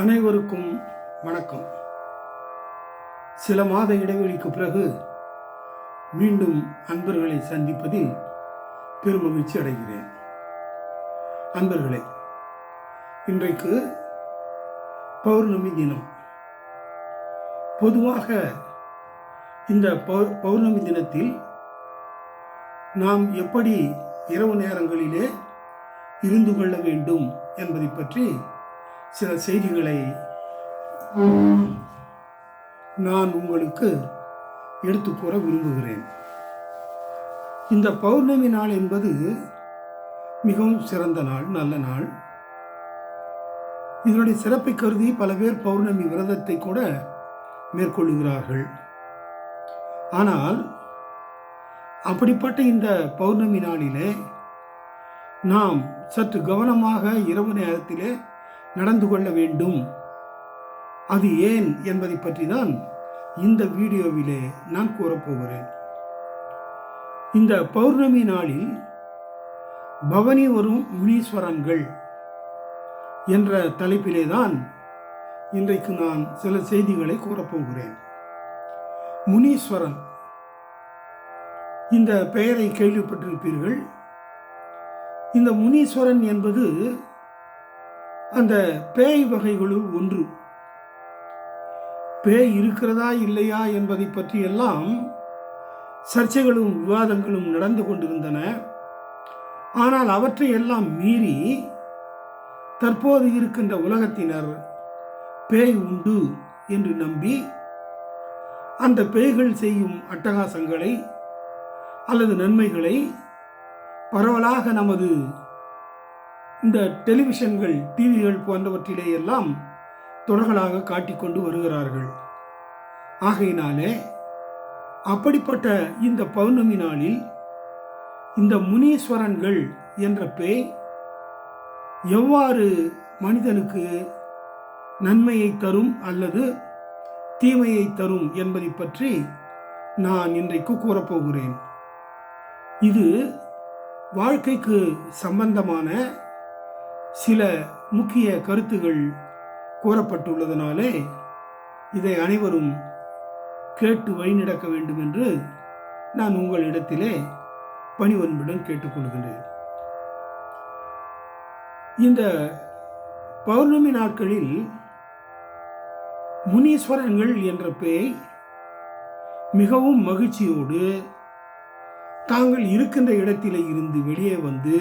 அனைவருக்கும் வணக்கம். சில மாத இடைவெளிக்கு பிறகு மீண்டும் அன்பர்களை சந்திப்பதில் பெருமகிழ்ச்சி அடைகிறேன். அன்பர்களே இன்றைக்கு பௌர்ணமி தினம். பொதுவாக இந்த பௌர்ணமி தினத்தில் நாம் எப்படி இரவு நேரங்களிலே இருந்து கொள்ள வேண்டும் என்பதை பற்றி சில செய்திகளை நான் உங்களுக்கு எடுத்து கூற விரும்புகிறேன். இந்த பௌர்ணமி நாள் என்பது மிகவும் சிறந்த நாள் நல்ல நாள். இதனுடைய சிறப்பை கருதி பல பேர் பௌர்ணமி விரதத்தை கூட மேற்கொள்கிறார்கள். ஆனால் அப்படிப்பட்ட இந்த பௌர்ணமி நாளிலே நாம் சற்று கவனமாக இரவு நேரத்திலே நடந்து கொள்ள வேண்டும். அது ஏன் என்பதை பற்றி தான் இந்த வீடியோவிலே நான் கூறப்போகிறேன் இந்த பௌர்ணமி நாளில் பவனி வரும் முனீஸ்வரன்கள் என்ற தலைப்பிலே தான் இன்றைக்கு நான் சில செய்திகளை கூறப்போகிறேன் முனீஸ்வரன். இந்த பெயரை கேள்விப்பட்டிருப்பீர்கள். இந்த முனீஸ்வரன் என்பது அந்த பேய் வகைகளுள் ஒன்று. பேய் இருக்கிறதா இல்லையா என்பதை பற்றியெல்லாம் சர்ச்சைகளும் விவாதங்களும் நடந்து கொண்டிருந்தன. ஆனால் அவற்றை எல்லாம் மீறி தற்போது இருக்கின்ற உலகத்தினர் பேய் உண்டு என்று நம்பி அந்த பேய்கள் செய்யும் அட்டகாசங்களை அல்லது நன்மைகளை பரவலாக நமது இந்த டெலிவிஷன்கள் டிவிகள் போன்றவற்றிலே எல்லாம் தொடர்களாக காட்டிக்கொண்டு வருகிறார்கள். ஆகையினாலே அப்படிப்பட்ட இந்த பௌர்ணமி நாளில் இந்த முனீஸ்வரன்கள் என்ற பேய் எவ்வாறு மனிதனுக்கு நன்மையை தரும் அல்லது தீமையை தரும் என்பதை பற்றி நான் இன்றைக்கு கூறப்போகிறேன் இது வாழ்க்கைக்கு சம்பந்தமான சில முக்கிய கருத்துகள் கூறப்பட்டுள்ளதனாலே இதை அனைவரும் கேட்டு வழிநடக்க வேண்டும் என்று நான் உங்களிடத்திலே பணிவன்புடன் கேட்டுக்கொள்கிறேன். இந்த பௌர்ணமி நாட்களில் முனீஸ்வரன்கள் என்ற பேய் மிகவும் மகிழ்ச்சியோடு தாங்கள் இருக்கின்ற இடத்திலே இருந்து வெளியே வந்து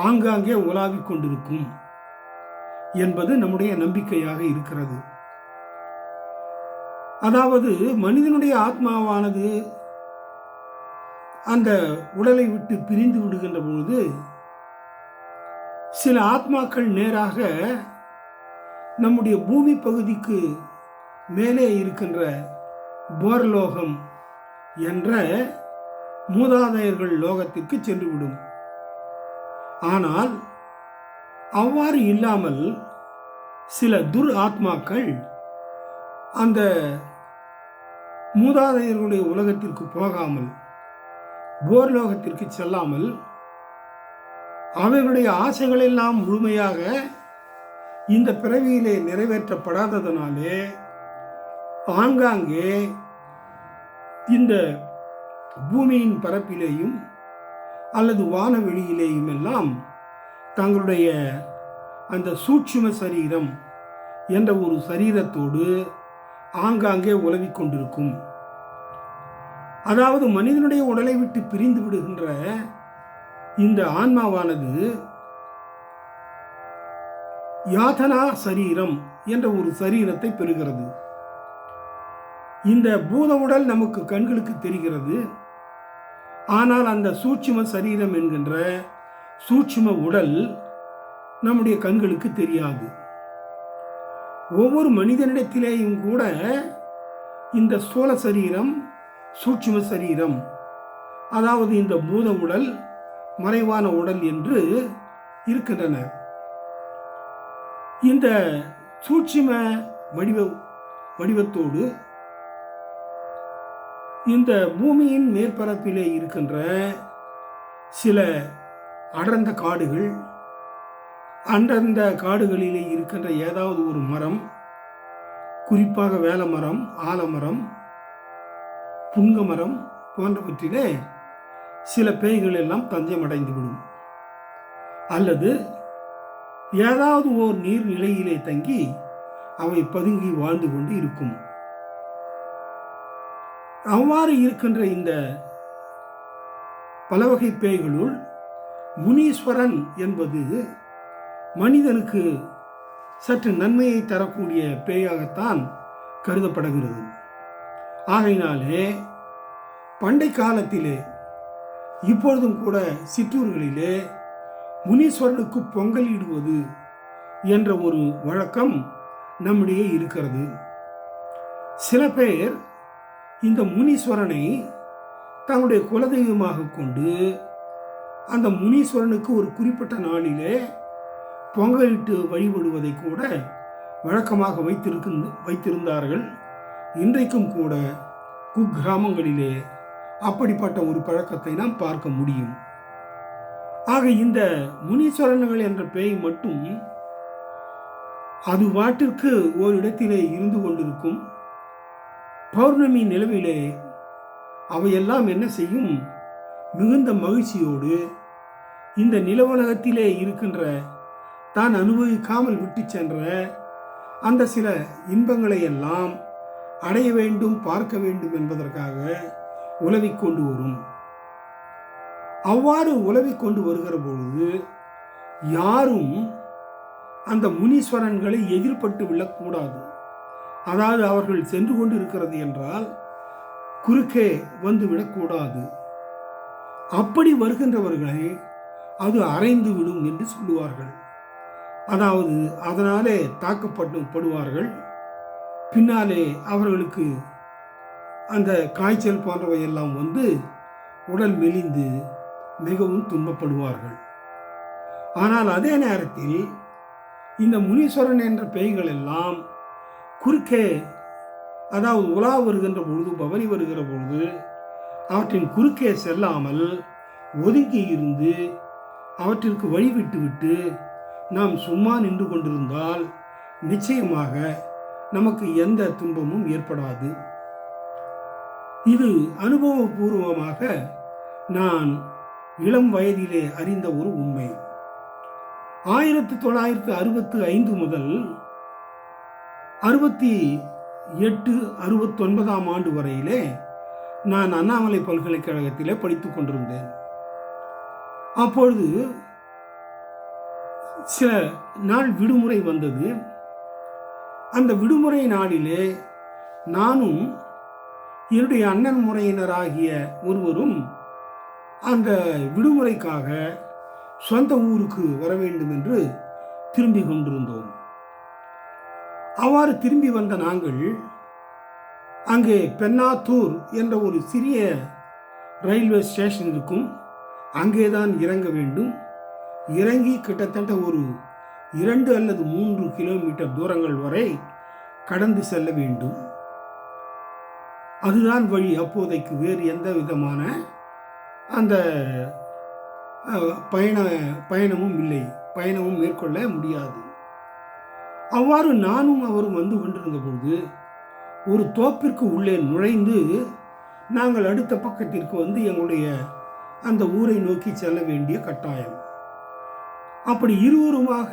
ஆங்காங்கே உலாவிக் கொண்டிருக்கும் என்பது நம்முடைய நம்பிக்கையாக இருக்கிறது. அதாவது மனிதனுடைய ஆத்மாவானது அந்த உடலை விட்டு பிரிந்து விடுகின்ற பொழுது சில ஆத்மாக்கள் நேராக நம்முடைய பூமி பகுதிக்கு மேலே இருக்கின்ற போர்லோகம் என்ற மூதாதையர்கள் லோகத்திற்கு சென்றுவிடும் ஆனால் அவ்வாறு இல்லாமல் சில துர் ஆத்மாக்கள் அந்த மூதாதையர்களுடைய உலகத்திற்கு போகாமல் போர்லோகத்திற்கு செல்லாமல் அவர்களுடைய ஆசைகளெல்லாம் முழுமையாக இந்த பிறவியிலே நிறைவேற்றப்படாததனாலே ஆங்காங்கே இந்த பூமியின் பரப்பிலேயும் அல்லது வானவெளியிலேயும் எல்லாம் தங்களுடைய அந்த சூட்சும சரீரம் என்ற ஒரு சரீரத்தோடு ஆங்காங்கே உலவிக் கொண்டிருக்கும். அதாவது மனிதனுடைய உடலை விட்டு பிரிந்து விடுகின்ற இந்த ஆன்மாவானது யாதனா சரீரம் என்ற ஒரு சரீரத்தை பெறுகிறது. இந்த பூத உடல் நமக்கு கண்களுக்கு தெரிகிறது. ஆனால் அந்த சூட்சும சரீரம் என்கின்ற சூட்சும உடல் நம்முடைய கண்களுக்கு தெரியாது. ஒவ்வொரு மனிதனிடத்திலேயும் கூட இந்த ஸ்தூல சரீரம் சூட்சும சரீரம் அதாவது இந்த பூத உடல் மறைவான உடல் என்று இருக்கின்றன. இந்த சூட்சும வடிவ வடிவத்தோடு இந்த பூமியின் மேற்பரப்பிலே இருக்கின்ற சில அடர்ந்த காடுகள் அந்தந்த காடுகளிலே இருக்கின்ற ஏதாவது ஒரு மரம் குறிப்பாக வேலமரம் ஆலமரம் புங்க மரம் போன்றவற்றிலே சில பேய்கள் எல்லாம் தஞ்சமடைந்துவிடும். அல்லது ஏதாவது ஓர் நீர்நிலையிலே தங்கி அவை பதுங்கி வாழ்ந்து கொண்டு இருக்கும். அவ்வாறு இருக்கின்ற இந்த பலவகை பேய்களுள் முனீஸ்வரன் என்பது மனிதனுக்கு சற்று நன்மையை தரக்கூடிய பேயாகத்தான் கருதப்படுகிறது. ஆகையினாலே பண்டை காலத்திலே இப்பொழுதும் கூட சிற்றூர்களிலே முனீஸ்வரனுக்கு பொங்கல் இடுவது என்ற ஒரு வழக்கம் நம்மிடையே இருக்கிறது. சில பேர் இந்த முனீஸ்வரனை தங்களுடைய குலதெய்வமாக கொண்டு அந்த முனீஸ்வரனுக்கு ஒரு குறிப்பிட்ட நாளிலே பொங்கலிட்டு வழிபடுவதை கூட வழக்கமாக வைத்திருக்கு வைத்திருந்தார்கள். இன்றைக்கும் கூட குக்கிராமங்களிலே அப்படிப்பட்ட ஒரு பழக்கத்தை நாம் பார்க்க முடியும். ஆக இந்த முனீஸ்வரன்கள் என்ற பேய் மட்டும் அது வாட்டிற்கு ஓரிடத்திலே இருந்து கொண்டிருக்கும் பௌர்ணமி நிலவிலே அவையெல்லாம் என்ன செய்யும்? மிகுந்த மகிழ்ச்சியோடு இந்த நிலவுலகத்திலே இருக்கின்ற தான் அனுபவிக்காமல் விட்டு சென்ற அந்த சில இன்பங்களை எல்லாம் அடைய வேண்டும் பார்க்க வேண்டும் என்பதற்காக உலவிக்கொண்டு வரும். அவ்வாறு உலவிக்கொண்டு வருகிற பொழுது யாரும் அந்த முனீஸ்வரன்களை எதிர்பட்டு விழக்கூடாது. அதாவது அவர்கள் சென்று கொண்டு இருக்கிறது என்றால் குறுக்கே வந்து விடக்கூடாது. அப்படி வருகின்றவர்களை அது அரைந்து விடும் என்று சொல்லுவார்கள். அதாவது அதனாலே தாக்கப்பட்டு படுவார்கள். பின்னாலே அவர்களுக்கு அந்த காய்ச்சல் போன்றவை எல்லாம் வந்து உடல் மெலிந்து மிகவும் துன்பப்படுவார்கள். ஆனால் அதே நேரத்தில் இந்த முனீஸ்வரன் என்ற பேய்கள் எல்லாம் குறுக்கே அதாவது உலா வருகின்ற பொழுது பவனி வருகிற பொழுது அவற்றின் குறுக்கே செல்லாமல் ஒதுங்கி இருந்து அவற்றிற்கு வழிவிட்டுவிட்டு நாம் சும்மா நின்று கொண்டிருந்தால் நிச்சயமாக நமக்கு எந்த துன்பமும் ஏற்படாது. இது அனுபவபூர்வமாக நான் இளம் வயதிலே அறிந்த ஒரு உண்மை. ஆயிரத்தி தொள்ளாயிரத்து அறுபத்து ஐந்து முதல் அறுபத்தி எட்டு அறுபத்தொன்பதாம் ஆண்டு வரையிலே நான் அண்ணாமலை பல்கலைக்கழகத்திலே படித்துக் கொண்டிருந்தேன். அப்பொழுது சில நாள் விடுமுறை வந்தது. அந்த விடுமுறை நாளிலே நானும் என்னுடைய அண்ணன் முறையினராகிய ஒருவரும் அந்த விடுமுறைக்காக சொந்த ஊருக்கு வர வேண்டும் என்று திரும்பி கொண்டிருந்தோம். அவ்வாறு திரும்பி வந்த நாங்கள் அங்கே பென்னாத்தூர் என்ற ஒரு சிறிய ரயில்வே ஸ்டேஷன் இருக்கும். அங்கேதான் இறங்க வேண்டும். இறங்கி கிட்டத்தட்ட ஒரு இரண்டு அல்லது மூன்று கிலோமீட்டர் தூரங்கள் வரை கடந்து செல்ல வேண்டும். அதுதான் வழி. அப்போதைக்கு வேறு எந்த விதமான அந்த பயண பயணமும் இல்லை. பயணமும் மேற்கொள்ள முடியாது. அவ்வாறு நானும் அவரும் வந்து கொண்டிருந்த பொழுது ஒரு தோப்பிற்கு உள்ளே நுழைந்து நாங்கள் அடுத்த பக்கத்திற்கு வந்து எங்களுடைய அந்த ஊரை நோக்கி செல்ல வேண்டிய கட்டாயம். அப்படி இருவருமாக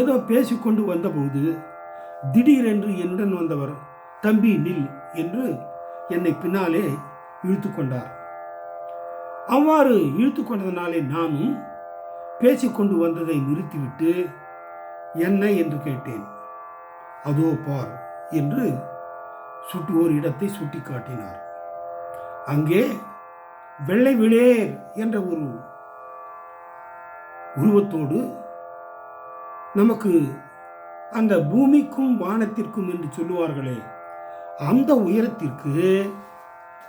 ஏதோ பேசிக்கொண்டு வந்தபோது திடீரென்று என்னுடன் வந்தவர் தம்பி நில் என்று என்னை பின்னாலே இழுத்து கொண்டார். அவ்வாறு இழுத்து கொண்டதனாலே நானும் பேசிக்கொண்டு வந்ததை நிறுத்திவிட்டு என்ன என்று கேட்டேன். அதோ பார் என்று சுட்டு ஒரு இடத்தை சுட்டி காட்டினார் அங்கே வெள்ளை விளேர் என்ற ஒரு உருவத்தோடு நமக்கு அந்த பூமிக்கும் வானத்திற்கும் என்று சொல்லுவார்களே அந்த உயரத்திற்கு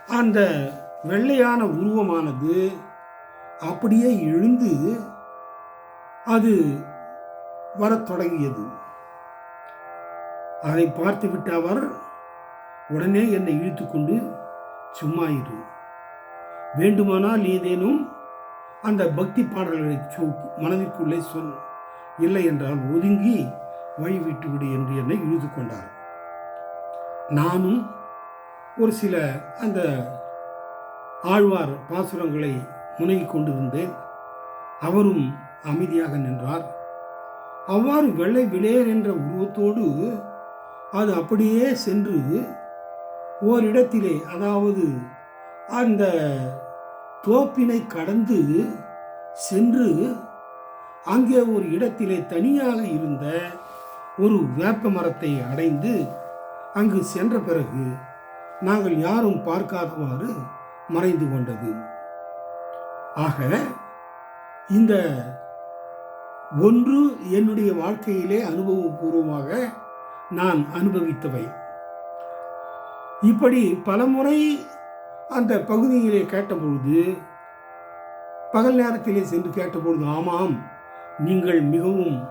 அந்த வெள்ளையான உருவமானது அப்படியே எழுந்து அது வரத் தொடங்கியது. அதை பார்த்துவிட்ட அவர் உடனே என்னை இழுத்துக்கொண்டு சும்மா இரு. வேண்டுமானால் ஏதேனும் அந்த பக்தி பாடல்களை மனதிற்குள்ளே சொல். இல்லை என்றால் ஒதுங்கி வழிவிட்டு விடு என்று என்னை இழுத்து கொண்டார். நானும் ஒரு சில அந்த ஆழ்வார் பாசுரங்களை முனகிக் கொண்டிருந்தேன். அவரும் அமைதியாக நின்றார். அவ்வாறு வெள்ளை விளையர் என்ற உருவத்தோடு அது அப்படியே சென்று ஓரிடத்திலே அதாவது அந்த தோப்பினை கடந்து சென்று அங்கே ஒரு இடத்திலே தனியாக இருந்த ஒரு வேப்ப மரத்தை அடைந்து அங்கு சென்ற பிறகு நாங்கள் யாரும் பார்க்காதவாறு மறைந்து கொண்டது. ஆக இந்த ஒன்று என்னுடைய வாழ்க்கையிலே அனுபவபூர்வமாக நான் அனுபவித்தவை. இப்படி பலமுறை அந்த பகுதியிலே கேட்டபொழுது பகல் நேரத்திலே சென்று கேட்டபொழுது ஆமாம் நீங்கள் மிகவும்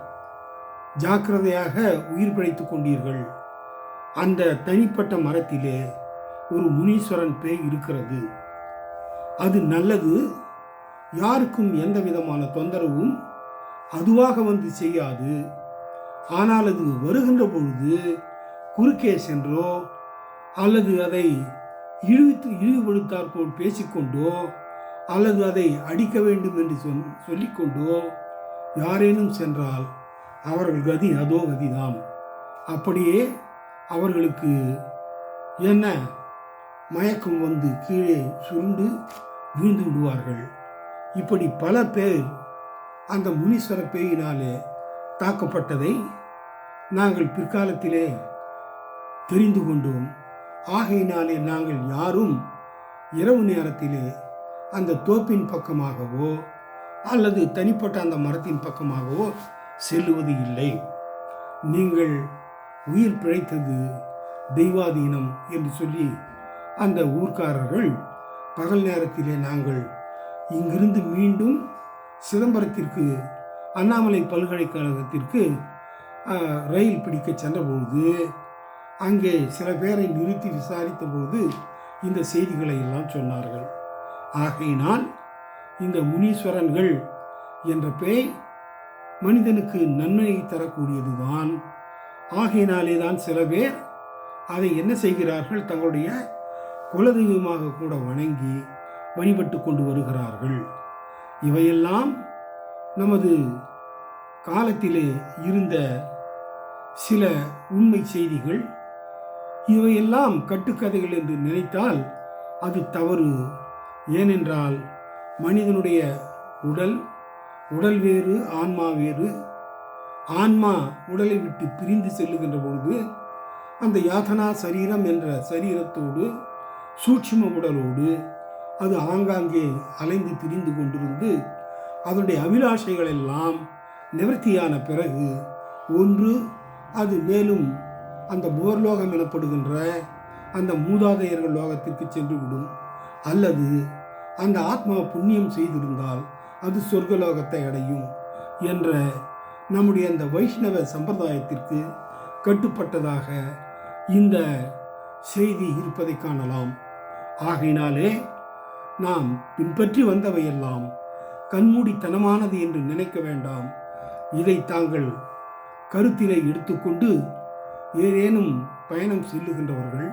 ஜாக்கிரதையாக உயிர் பிழைத்துக் கொண்டீர்கள். அந்த தனிப்பட்ட மரத்திலே ஒரு முனீஸ்வரன் பேய் இருக்கிறது. அது நல்லது யாருக்கும் எந்த விதமான தொந்தரவும் அதுவாக வந்து செய்யாது. ஆனால் அது வருகின்ற பொழுது குறுக்கே சென்றோ அல்லது அதை இழுத்து இழிவுபடுத்தாற் போல் பேசிக்கொண்டோ அல்லது அதை அடிக்க வேண்டும் என்று சொல் சொல்லிக்கொண்டோ யாரேனும் சென்றால் அவர்கள் கதி அதோ கதிதான் அப்படியே அவர்களுக்கு என்ன? மயக்கம் வந்து கீழே சுருண்டு வீழ்ந்து விடுவார்கள். இப்படி பல பேர் அந்த முனீஸ்வர பேயினாலே தாக்கப்பட்டதை நாங்கள் பிற்காலத்திலே தெரிந்து கொண்டோம். ஆகையினாலே நாங்கள் யாரும் இரவு நேரத்திலே அந்த தோப்பின் பக்கமாகவோ அல்லது தனிப்பட்ட அந்த மரத்தின் பக்கமாகவோ செல்லுவது இல்லை. நீங்கள் உயிர் பிழைத்தது தெய்வாதீனம் என்று சொல்லி அந்த ஊர்க்காரர்கள் பகல் நேரத்திலே நாங்கள் இங்கிருந்து மீண்டும் சிதம்பரத்திற்கு அண்ணாமலை பல்கலைக்கழகத்திற்கு ரயில் பிடிக்க சென்றபொழுது அங்கே சில பேரை நிறுத்தி விசாரித்த பொழுது இந்த செய்திகளை எல்லாம் சொன்னார்கள். ஆகையினால் இந்த முனீஸ்வரன்கள் என்ற பேய் மனிதனுக்கு நன்மையை தரக்கூடியதுதான். ஆகையினாலே தான் சில பேர் அதை என்ன செய்கிறார்கள் தங்களுடைய குலதெய்வமாக கூட வணங்கி வழிபட்டு கொண்டு வருகிறார்கள். இவையெல்லாம் நமது காலத்திலே இருந்த சில உண்மை செய்திகள். இவையெல்லாம் கட்டுக்கதைகள் என்று நினைத்தால் அது தவறு. ஏனென்றால் மனிதனுடைய உடல் உடல் வேறு ஆன்மா வேறு. ஆன்மா உடலை விட்டு பிரிந்து செல்லுகின்ற பொழுது அந்த யாதனா சரீரம் என்ற சரீரத்தோடு சூட்சும உடலோடு அது ஆங்காங்கே அலைந்து திரிந்து கொண்டிருந்து அதனுடைய அபிலாஷைகள் எல்லாம் நிவர்த்தியான பிறகு ஒன்று அது மேலும் அந்த போர்லோகம் எனப்படுகின்ற அந்த மூதாதையர்கள் லோகத்திற்கு சென்று விடும் அல்லது அந்த ஆத்மா புண்ணியம் செய்திருந்தால் அது சொர்க்கலோகத்தை அடையும் என்ற நம்முடைய அந்த வைஷ்ணவ சம்பிரதாயத்திற்கு கட்டுப்பட்டதாக இந்த செய்தி இருப்பதை காணலாம். ஆகையினாலே நாம் பின்பற்றி வந்தவையெல்லாம் கண்மூடித்தனமானது என்று நினைக்க வேண்டாம். இதை தாங்கள் கருத்தினை எடுத்துக்கொண்டு ஏதேனும் பயணம் செல்லுகின்றவர்கள்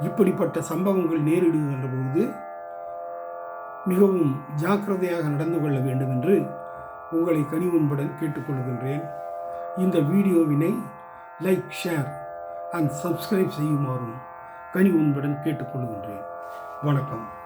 இப்படிப்பட்ட சம்பவங்கள் நேரிடுகின்ற பொழுது மிகவும் ஜாக்கிரதையாக நடந்து கொள்ள வேண்டும் என்று உங்களை கனிவுன்புடன் கேட்டுக்கொள்கின்றேன். இந்த வீடியோவினை லைக் ஷேர் அண்ட் சப்ஸ்கிரைப் செய்யுமாறும் கனிவுன்புடன் கேட்டுக்கொள்கின்றேன். வணக்கம்.